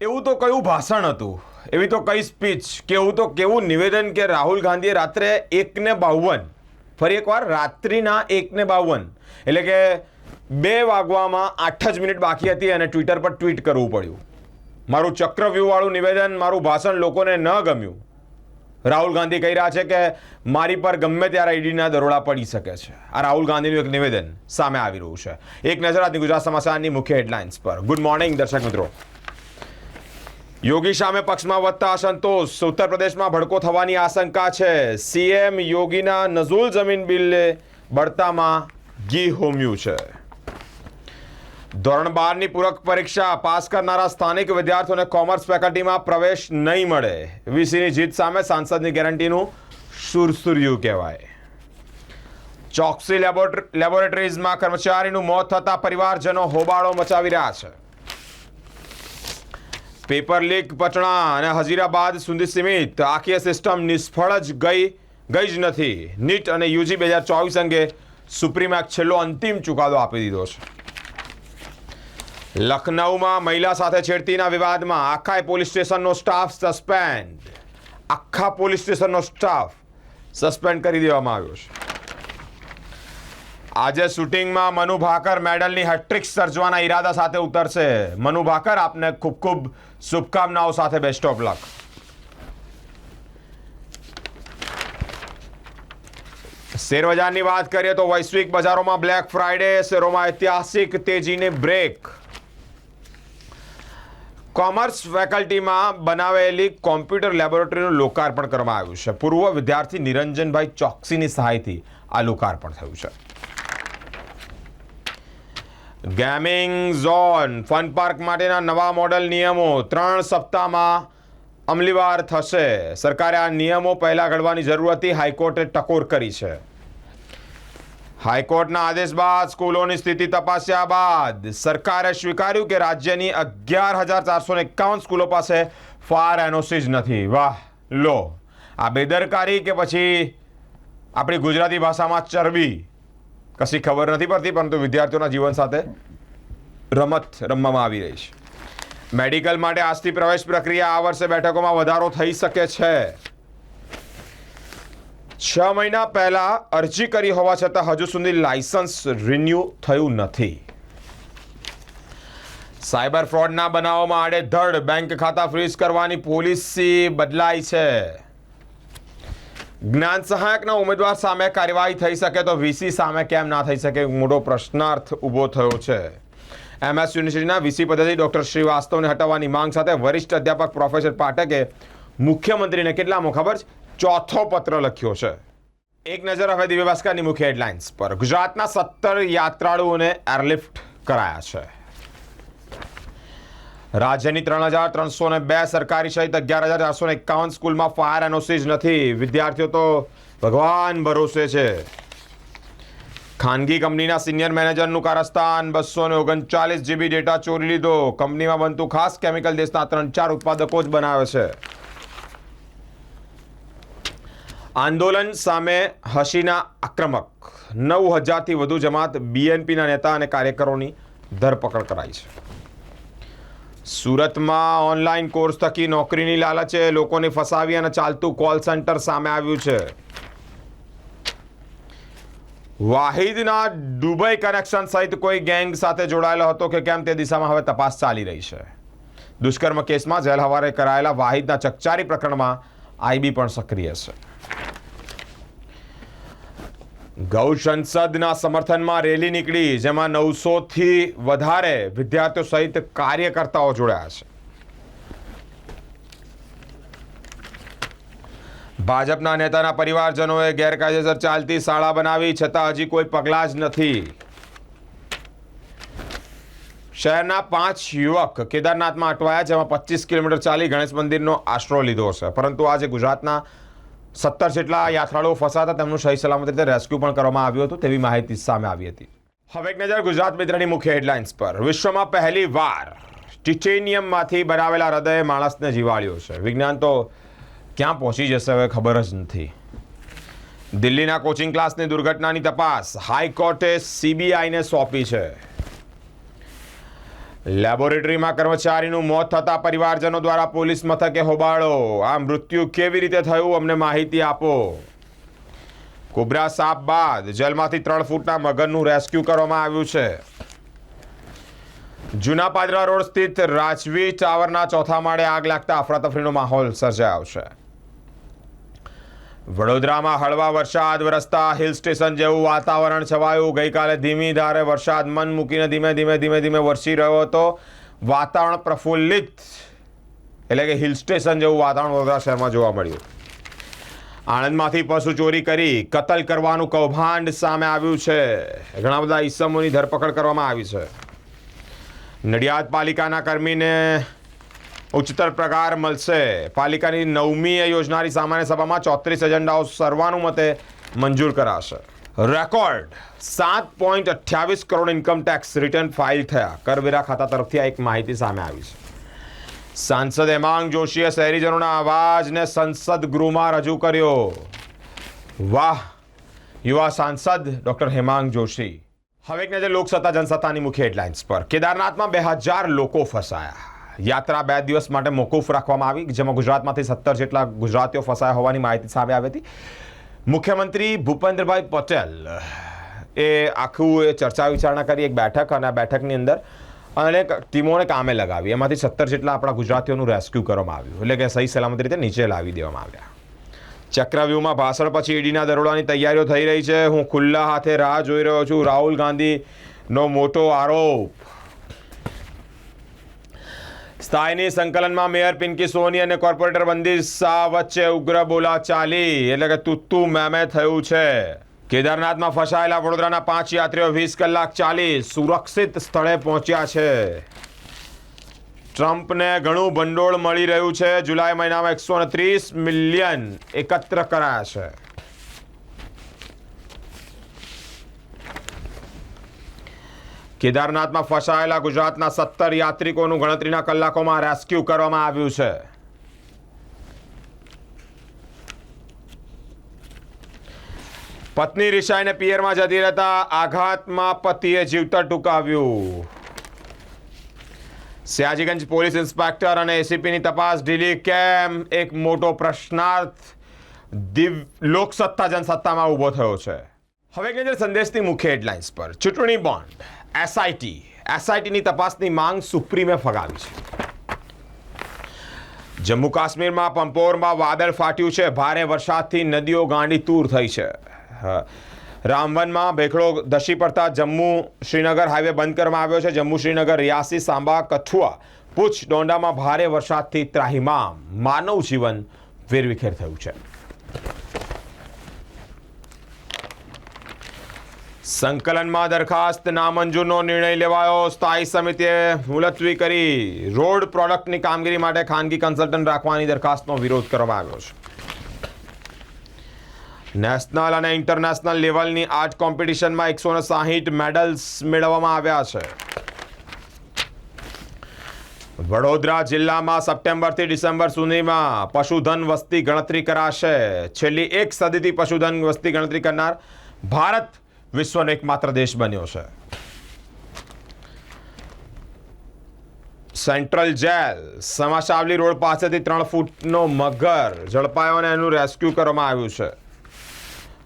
એવું તો કયું ભાષણ હતું? એવી તો કઈ સ્પીચ કે એવું તો કેવું નિવેદન કે રાહુલ ગાંધીએ રાત્રે એકને બાવન, ફરી એકવાર રાત્રિના એકને બાવન, એટલે કે બે વાગવામાં આઠ જ મિનિટ બાકી હતી અને ટ્વિટર પર ટ્વીટ કરવું પડ્યું. મારું ચક્રવ્યૂહવાળું નિવેદન, મારું ભાષણ લોકોને ન ગમ્યું. રાહુલ ગાંધી કહી રહ્યા છે કે મારી પર ગમે ત્યારે ઈડીના દરોડા પડી શકે છે. આ રાહુલ ગાંધીનું એક નિવેદન સામે આવી રહ્યું છે. એક નજર આજની ગુજરાત સમાચારની મુખ્ય હેડલાઇન્સ પર. ગુડ મોર્નિંગ દર્શક મિત્રો. યોગી સામે પક્ષમાં વધતા અસંતોષ. ઉત્તર પ્રદેશમાં ભડકો થવાની આશંકા છે. સીએમ યોગીના નઝુલ જમીન બિલે બળતામાં ઘી હોમ્યું છે. ધોરણ બારની પૂરક પરીક્ષા પાસ કરનારા સ્થાનિક વિદ્યાર્થીઓને કોમર્સ ફેકલ્ટીમાં પ્રવેશ નહીં મળે. વીસીની જીત સામે સાંસદની ગેરંટીનું સુરસુર્યું કહેવાય. ચોકસી લેબોરેટ- લેબોરેટરીઝમાં કર્મચારીનું મોત થતા પરિવારજનો હોબાળો મચાવી રહ્યા છે. પેપર લીક પટણા અને હજીરાબાદ સુધી સીમિત. આખી સિસ્ટમ નિષ્ફળ જ ગઈ ગઈ જ નથી. નીટ અને યુજી બે હજાર ચોવીસ અંગે સુપ્રીમે છેલ્લો અંતિમ ચુકાદો આપી દીધો છે. લખનૌમાં મહિલા સાથે છેડતીના વિવાદમાં આખા પોલીસ સ્ટેશનનો સ્ટાફ સસ્પેન્ડ. આખા પોલીસ સ્ટેશનનો સ્ટાફ સસ્પેન્ડ કરી દેવામાં આવ્યો છે. આજે શૂટિંગમાં મનુ ભાકર મેડલની હેટ્રિક સર્જવાના ઈરાદા સાથે ઉતરશે. મનુ ભાકર, આપને ખૂબ ખૂબ શુભકામનાઓ સાથે બેસ્ટ ઓફ લક શેરબજારની વાત કરીએ તો વૈશ્વિક બજારોમાં બ્લેક ફ્રાઇડે શેરોમાં ઐતિહાસિક તેજીને બ્રેક કોમર્સ ફેકલ્ટીમાં બનાવેલી કોમ્પ્યુટર લેબોરેટરીનું લોકાર્પણ કરવામાં આવ્યું છે. પૂર્વ વિદ્યાર્થી નિરંજનભાઈ ચોકસીની સહાયથી આ લોકાર્પણ થયું છે. ગેમિંગ ઝોન ફન પાર્ક માટેના નવા મોડલ નિયમો. ત્રણ સપ્તાહમાં અમલીવાર થશે. સરકારે આ નિયમો પહેલાં ઘડવાની જરૂર હતી. હાઈકોર્ટે ટકોર કરી છે. હાઈકોર્ટના આદેશ બાદ સ્કૂલોની સ્થિતિ તપાસ્યા બાદ સરકારે સ્વીકાર્યું કે રાજ્યની અગિયાર હજાર ચારસો એકાવન સ્કૂલો પાસે ફાર એનઓસી જ નથી. વાહ, લો. આ બેદરકારી કે પછી આપણી ગુજરાતી ભાષામાં ચરબી? કશી ખબર નથી પડતી, પરંતુ વિદ્યાર્થીઓના જીવન સાથે રમત રમવામાં આવી રહી છે. મેડિકલ માટે આજથી પ્રવેશ પ્રક્રિયા આ વર્ષે બેઠકોમાં વધારો થઈ શકે છે. છ મહિના પહેલા અરજી કરી હોવા છતાં હજુ સુધી લાયસન્સ રિન્યુ થયું નથી. સાયબર ફ્રોડના બનાવોમાં આડેધડ બેંક ખાતા ફ્રીઝ કરવાની પોલિસી બદલાઈ છે. જ્ઞાન સહાયકના ઉમેદવાર સામે કાર્યવાહી થઈ શકે તો વીસી સામે કેમ ના થઈ શકે મોટો પ્રશ્નાર્થ ઊભો થયો છે. એમએસ યુનિવર્સિટીના વીસી પદ્ધતિ ડોક્ટર શ્રીવાસ્તવને હટાવવાની માંગ સાથે વરિષ્ઠ અધ્યાપક પ્રોફેસર પાઠકે મુખ્યમંત્રીને કેટલામો ખબર ચોથો પત્ર લખ્યો છે. એક નજર હવે દિવ્ય ભાસ્કરની મુખ્ય હેડલાઇન્સ પર. ગુજરાતના સત્તર યાત્રાળુઓને એરલિફ્ટ કરાયા છે. રાજ્યની ત્રણ હજાર ત્રણસો ને બે સરકારી સહિત અગિયાર હજાર ચારસો એકાવન સ્કૂલમાં ફાયર એનઓસી જ નથી. વિદ્યાર્થીઓ તો ભગવાન ભરોસે છે. ખાનગી કંપનીના સિનિયર મેનેજરનું કારસ્તાન, બસો ને ઓગણચાલીસ જીબી ડેટા ચોરી લીધો. કંપનીમાં બનતું ખાસ કેમિકલ દેશના ત્રણ ચાર ઉત્પાદકો જ બનાવે છે. આંદોલન સામે હસીના આક્રમક. નવ હજારથી વધુ જમાત બીએનપીના નેતા અને કાર્યકરોની ધરપકડ કરાઈ છે. સુરતમાં ઓનલાઈન કોર્સ થકી નોકરીની લાલચે લોકોને ફસાવી અને ચાલતું કોલ સેન્ટર સામે આવ્યું છે. વાહિદના દુબઈ કનેક્શન સહિત કોઈ ગેંગ સાથે જોડાયેલો હતો કે કેમ તે દિશામાં હવે તપાસ ચાલી રહી છે. દુષ્કર્મ કેસમાં જેલ હવારે કરાયેલા વાહિદના ચકચારી પ્રકરણમાં આઈબી પણ સક્રિય છે. ગૌ સંસદના સમર્થનમાં રેલી નીકળી, જેમાં નવસોથી વધારે વિદ્યાર્થીઓ સહિત કાર્યકર્તાઓ જોડાયા છે. ભાજપના નેતાના પરિવારજનોએ ગેરકાયદેસર ચાલતી શાળા બનાવી, છતાં હજી કોઈ પગલાં જ નથી. શહેરના પાંચ યુવક કેદારનાથમાં અટવાયા, જેમાં પચીસ કિલોમીટર ચાલી ગણેશ મંદિરનો આશરો લીધો છે. પરંતુ આજે ગુજરાતના સત્તર જેટલા યાત્રાળુઓ ફસાતા તેમનું સહી સલામત રીતે રેસ્ક્યુ પણ કરવામાં આવ્યું હતું તેવી માહિતી સામે આવી હતી. હવે એક નજર ગુજરાત મિત્રની મુખ્ય હેડલાઇન્સ પર. વિશ્વમાં પહેલી વાર ટિટેનિયમમાંથી બનાવેલા હૃદય માણસને જીવાડ્યો છે. વિજ્ઞાન તો ક્યાં પહોંચી જશે હવે ખબર જ નથી. દિલ્હીના કોચિંગ ક્લાસની દુર્ઘટનાની તપાસ હાઈકોર્ટે સીબીઆઈને સોંપી છે. લેબોરેટરીમાં કર્મચારીનું મોત થતા પરિવારજનો દ્વારા પોલીસ મથકે હોબાળો. આ મૃત્યુ કેવી રીતે થયું અમને માહિતી આપો. કુબરા સાપ બાદ જેલમાંથી ત્રણ ફૂટના મગરનું રેસ્ક્યુ કરવામાં આવ્યું છે. જૂના પાદરા રોડ સ્થિત રાજવી ટાવરના ચોથા માળે આગ લાગતા અફરાતફરીનો માહોલ સર્જાયો છે. વડોદરામાં હળવા વરસાદ, વરસતા હિલ સ્ટેશન જેવું વાતાવરણ છવાયું. ગઈકાલે ધીમી ધારે વરસાદ, મન મૂકીને ધીમે ધીમે ધીમે ધીમે વરસી રહ્યો હતો. વાતાવરણ પ્રફુલ્લિત, એટલે કે હિલ સ્ટેશન જેવું વાતાવરણ વડોદરા શહેરમાં જોવા મળ્યું. આણંદમાંથી પશુ ચોરી કરી, કતલ કરવાનું કૌભાંડ સામે આવ્યું છે. ઘણા બધા ઈસમોની ધરપકડ કરવામાં આવી છે. નડિયાદ પાલિકાના કર્મીને ઉચ્ચતર પ્રકાર મળશે. પાલિકાની નવમી યોજનારી સામાન્ય સભામાં ચોત્રીસ એજન્ડાઓ સર્વાનુમતે મંજૂર કરાશે. રેકોર્ડ, સાત પોઈન્ટ અઠ્યાવીસ crore income tax return file થયા. કરવેરા ખાતા તરફથી આ એક માહિતી સામે આવી છે. સાંસદ હેમાંગ જોશીએ શહેરીજનોના અવાજને સંસદ ગૃહમાં રજૂ કર્યો. વાહ! યુવા સાંસદ ડોક્ટર હેમાંગ જોશી. હવે એક નજર લોકસત્તા જનસત્તાની મુખ્ય હેડલાઇન્સ પર. કેદારનાથમાં બે હજાર લોકો ફસાયા. યાત્રા બે દિવસ માટે મોકૂફ રાખવામાં આવી, જેમાં ગુજરાતમાંથી સત્તર જેટલા ગુજરાતીઓ ફસાયા હોવાની માહિતી સામે આવી હતી. મુખ્યમંત્રી ભૂપેન્દ્રભાઈ પટેલ, એ આખું એ ચર્ચા વિચારણા કરી, એક બેઠક અને આ બેઠકની અંદર અનેક ટીમોને કામે લગાવી. એમાંથી સત્તર જેટલા આપણા ગુજરાતીઓનું રેસ્ક્યુ કરવામાં આવ્યું, એટલે કે સહી સલામત રીતે નીચે લાવી દેવામાં આવ્યા. ચક્રવ્યૂહમાં ભાષણ પછી ઈડીના દરોડાની તૈયારીઓ થઈ રહી છે. હું ખુલ્લા હાથે રાહ જોઈ રહ્યો છું. રાહુલ ગાંધીનો મોટો આરોપ સ્થાયની સંકલનમાં મેયર પિંકી સોની અને કોર્પોરેટર બંદી શાહ વચ્ચે ઉગ્ર બોલા ચાલી એટલે કે તુત્તુ મેમે થયું છે. કેદારનાથમાં ફસાયેલા વડોદરાના પાંચ યાત્રીઓ વીસ કલાક ચાલી સુરક્ષિત સ્થળે પહોંચ્યા છે. ટ્રમ્પને ઘણું ભંડોળ મળી રહ્યું છે. જુલાઈ મહિનામાં એકસો ત્રીસ મિલિયન એકત્ર કરાયા છે. કેદારનાથમાં ફસાયેલા ગુજરાતના સત્તર યાત્રિકોનું ગણતરીના કલાકોમાં રેસ્ક્યુ કરવામાં આવ્યું છે. પત્ની રિશાઈને પિયરમાં જતી રહેતા આઘાતમાં પતિએ જીવતર ટૂંકાવ્યું. સયાજીગંજ પોલીસ ઇન્સ્પેક્ટર અને એસીપીની તપાસ ઢીલી કેમ? એક મોટો પ્રશ્નાર્થ દિવ, લોકસત્તા જનસત્તામાં ઊભો થયો છે. હવે નજર સંદેશની મુખ્ય હેડલાઇન્સ પર. ચૂંટણી બોન્ડ. એસઆઈટી એસઆઈટીની તપાસની માંગ સુપ્રીમે ફગાવી છે. જમ્મુ કાશ્મીરમાં પંપોરમાં વાદળ ફાટ્યું છે. ભારે વરસાદથી નદીઓ ગાંડી તૂર થઈ છે. રામવનમાં ભેખડો ધસી પડતા જમ્મુ શ્રીનગર હાઈવે બંધ કરવામાં આવ્યો છે. જમ્મુ શ્રીનગર, રિયાસી, સાંબા, કઠુઆ, પૂછ, ડોંડામાં ભારે વરસાદથી ત્રાહિમામ. માનવ જીવન વેરવિખેર થયું છે. સંકલનમાં દરખાસ્ત નામંજૂરનો નિર્ણય લેવાયો. સ્થાયી સમિતિએ મુલતવી કરી. રોડ પ્રોડક્ટની કામગીરી માટે ખાનગી કન્સલ્ટન્ટ રાખવાની દરખાસ્તનો વિરોધ કરવામાં આવ્યો છે. નેશનલ અને ઇન્ટરનેશનલ લેવલની આર્ટ કોમ્પિટિશનમાં એકસો સાહીઠ મેડલ્સ મેળવવામાં આવ્યા છે. વડોદરા જિલ્લામાં સપ્ટેમ્બરથી ડિસેમ્બર સુધીમાં પશુધન વસ્તી ગણતરી કરાશે. છેલ્લી એક સદીથી પશુધન વસ્તી ગણતરી કરનાર ભારત વિશ્વનો એકમાત્ર દેશ બન્યો છે. સેન્ટ્રલ જેલ, સમાશાવલી રોડ પાસેથી ત્રણ ફૂટનો મગર ઝડપાયો અને એનું રેસ્ક્યુ કરવામાં આવ્યું છે.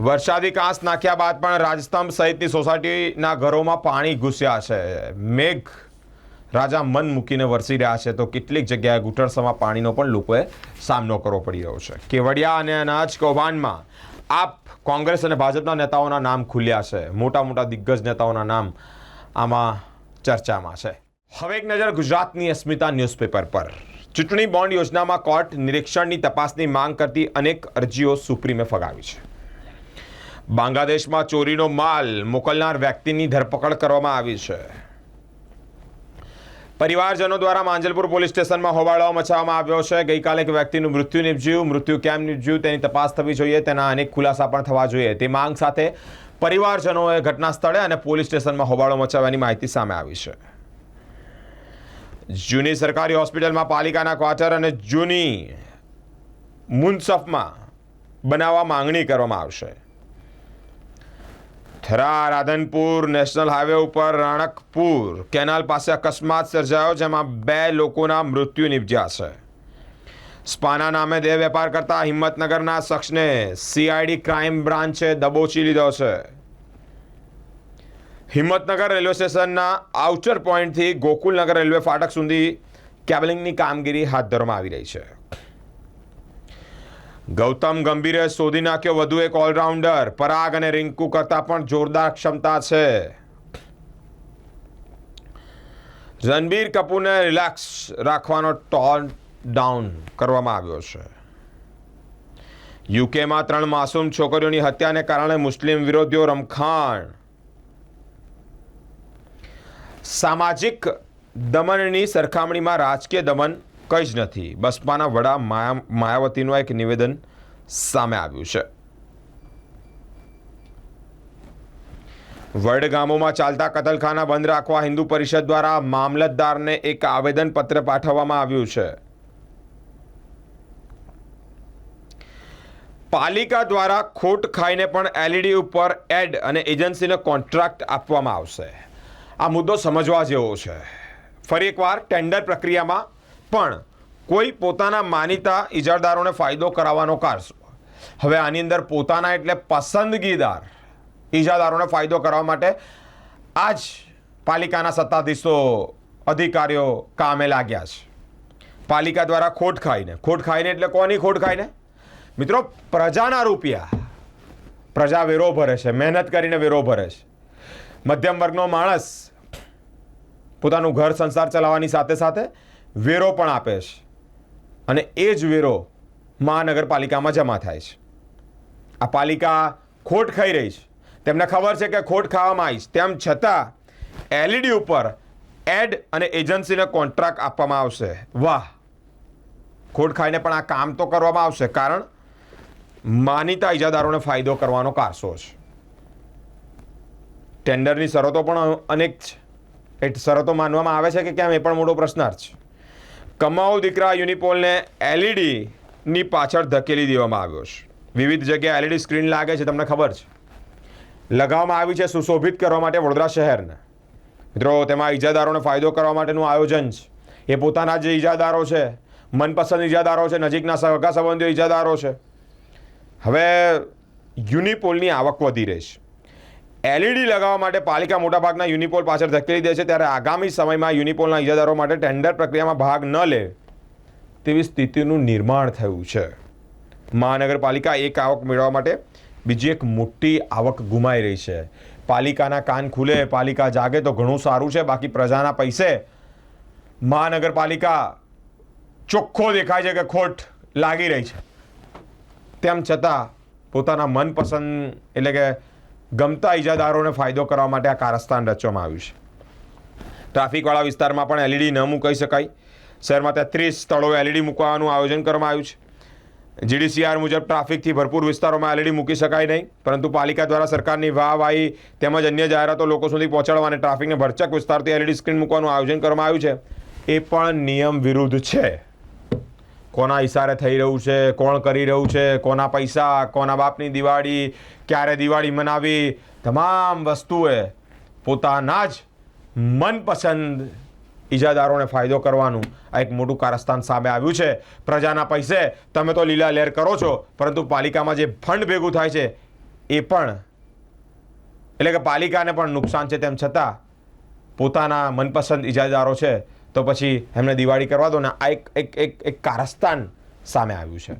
વરસાદી કાંસ નાખ્યા બાદ પણ રાજસ્તંભ સહિતની સોસાયટીના ઘરોમાં પાણી ઘૂસ્યા છે. મેઘ રાજા મન મૂકીને વરસી રહ્યા છે, તો કેટલીક જગ્યાએ ઘૂંટણસમાં પાણીનો પણ લોકોએ સામનો કરવો પડી રહ્યો છે. કેવડિયા અને અનાજ કૌભાંડમાં આપ કોંગ્રેસ અને ભાજપના નેતાઓના નામ ખુલ્યા છે. મોટા મોટા દિગ્ગજ નેતાઓના નામ આમાં ચર્ચામાં છે. હવે એક નજર ગુજરાતની અસ્મિતા ન્યૂઝપેપર પર. ચૂંટણી બોન્ડ યોજનામાં કોર્ટ નિરીક્ષણની તપાસની માંગ કરતી અનેક અરજીઓ સુપ્રીમે ફગાવી છે. બાંગ્લાદેશમાં ચોરીનો માલ મોકલનાર વ્યક્તિની ધરપકડ કરવામાં આવી છે. પરિવારજનો દ્વારા માંજલપુર પોલીસ સ્ટેશનમાં હોબાળો મચાવવામાં આવ્યો છે. ગઈકાલે એક વ્યક્તિનું મૃત્યુ નિપજ્યું. મૃત્યુ કેમ નિપજ્યું તેની તપાસ થવી જોઈએ. તેના અનેક ખુલાસા પણ થવા જોઈએ. તે માંગ સાથે પરિવારજનોએ ઘટના સ્થળે અને પોલીસ સ્ટેશનમાં હોબાળો મચાવવાની માહિતી સામે આવી છે. જૂની સરકારી હોસ્પિટલમાં પાલિકાના ક્વાર્ટર અને જૂની મુનસફમાં બનાવવા માંગણી કરવામાં આવશે. થરા રાધનપુર નેશનલ હાઈવે ઉપર રાણકપુર કેનાલ પાસે અકસ્માત સર્જાયો જેમાં બે લોકોના મૃત્યુ નિપજ્યા છે. સ્પાના નામે દેહ વેપાર કરતા હિંમતનગરના શખ્સને સીઆઈડી ક્રાઇમ બ્રાન્ચે દબોચી લીધો છે. હિંમતનગર રેલવે સ્ટેશનના આઉટર પોઈન્ટથી ગોકુલનગર રેલવે ફાટક સુધી કેબલિંગની કામગીરી હાથ ધરવામાં આવી રહી છે. ગૌતમ ગંભીરે શોધી નાખ્યો વધુ એક ઓલરાઉન્ડર. પરાગ અને રિંકુ કરતાં પણ જોરદાર ક્ષમતા છે. રણબીર કપૂરને રિલેક્સ રાખવાનો ટોન ડાઉન કરવામાં આવ્યો છે. યુકેમાં ત્રણ માસૂમ છોકરીઓની હત્યાને કારણે મુસ્લિમ વિરોધીઓ રમખાણ. સામાજિક દમનની સરખામણીમાં રાજકીય દમન કંઈ જ નથી. બસપાના વડા માયા, માયાવતીનું એક નિવેદન સામે આવ્યું છે. વડગામોમાં ચાલતા કતલખાના બંધ રાખવા હિન્દુ પરિષદ દ્વારા મામલતદારને એક આવેદનપત્ર પાઠવવામાં આવ્યું છે. પાલિકા દ્વારા ખોટ ખાઈને પણ એલઈડી ઉપર એડ અને એજન્સીને કોન્ટ્રાક્ટ આપવામાં આવશે. આ મુદ્દો સમજવા જેવો છે. ફરી એકવાર ટેન્ડર પ્રક્રિયામાં પણ કોઈ પોતાના માનીતા ઇજારદારોને ફાયદો કરાવવાનો કારસો. હવે આની અંદર પોતાના એટલે પસંદગીદાર ઇજાદારોને ફાયદો કરવા માટે આ જ પાલિકાના સત્તાધીશો અધિકારીઓ કામે લાગ્યા છે. પાલિકા દ્વારા ખોટ ખાઈને ખોટ ખાઈને એટલે કોની ખોટ ખાઈને? મિત્રો, પ્રજાના રૂપિયા. પ્રજા વેરો ભરે છે, મહેનત કરીને વેરો ભરે છે. મધ્યમ વર્ગનો માણસ પોતાનું ઘર સંસાર ચલાવવાની સાથે સાથે વેરો પણ આપે છે. અને એ જ વેરો મહાનગરપાલિકામાં જમા થાય છે. આ પાલિકા ખોટ ખાઈ રહી છે. તેમને ખબર છે કે ખોટ ખાવામાં આવી છે. તેમ છતાં, એલઈડી ઉપર એડ અને એજન્સીને કોન્ટ્રાક્ટ આપવામાં આવશે. વાહ! ખોટ ખાઈને પણ આ કામ તો કરવામાં આવશે, કારણ માનીતા ઇજાદારોને ફાયદો કરવાનો કારસો છે. ટેન્ડરની શરતો પણ અનેક છે. એ શરતો માનવામાં આવે છે કે કેમ? એ પણ મોટો પ્રશ્નાર્થ છે. કમાઓ દીકરા યુનિપોલને એલઈડીની પાછળ ધકેલી દેવામાં આવ્યો છે. વિવિધ જગ્યાએ એલઈડી સ્ક્રીન લાગે છે, તમને ખબર છે. લગાવવામાં આવી છે, સુશોભિત કરવા માટે વડોદરા શહેરને. મિત્રો, તેમાં ઈજાદારોને ફાયદો કરવા માટેનું આયોજન છે. એ પોતાના જે ઈજાદારો છે, મનપસંદ ઈજાદારો છે, નજીકના સગા સંબંધીઓ ઈજાદારો છે. હવે યુનિપોલની આવક વધી રહી છે. એલઈડી લગાવવા માટે પાલિકા મોટાભાગના યુનિપોલ પાછળ ધકેલી દે છે. ત્યારે આગામી સમયમાં યુનિપોલના ઇજાદારો માટે ટેન્ડર પ્રક્રિયામાં ભાગ ન લે તેવી સ્થિતિનું નિર્માણ થયું છે. મહાનગરપાલિકા એક આવક મેળવવા માટે બીજી એક મોટી આવક ગુમાઈ રહી છે. પાલિકાના કાન ખુલે, પાલિકા જાગે તો ઘણું સારું છે. બાકી પ્રજાના પૈસે મહાનગરપાલિકા ચોખ્ખો દેખાય છે કે ખોટ લાગી રહી છે. તેમ છતાં પોતાના મનપસંદ એટલે કે ગમતા ઈજાદારોને ફાયદો કરવા માટે આ કારસ્તાન રચવામાં આવ્યું છે. ટ્રાફિકવાળા વિસ્તારમાં પણ એલઈડી ન મૂકાઈ શકાય. શહેરમાં તેત્રીસ સ્થળોએ એલઈડી મૂકવાનું આયોજન કરવામાં આવ્યું છે. જીડીસીઆર મુજબ ટ્રાફિકથી ભરપૂર વિસ્તારોમાં એલઈડી મૂકી શકાય નહીં, પરંતુ પાલિકા દ્વારા સરકારની વાહવાહી તેમજ અન્ય જાહેરાતો લોકો સુધી પહોંચાડવા અને ટ્રાફિકને ભરચક વિસ્તારથી એલઈડી સ્ક્રીન મૂકવાનું આયોજન કરવામાં આવ્યું છે. એ પણ નિયમ વિરુદ્ધ છે. કોના ઇશારે થઈ રહ્યું છે, કોણ કરી રહ્યું છે, કોના પૈસા, કોના બાપની દિવાળી, ક્યારે દિવાળી મનાવી, તમામ વસ્તુએ પોતાના જ મનપસંદ ઈજાદારોને ફાયદો કરવાનું આ એક મોટું કારસ્તાન સામે આવ્યું છે. પ્રજાના પૈસે તમે તો લીલા લહેર કરો છો, પરંતુ પાલિકામાં જે ફંડ ભેગું થાય છે, એ પણ એટલે કે પાલિકાને પણ નુકસાન છે, તેમ છતાં પોતાના મનપસંદ ઈજાદારો છે તો પછી એમને દિવાળી કરવા દો ને આ એક એક એક કારસ્તાન સામે આવ્યું છે.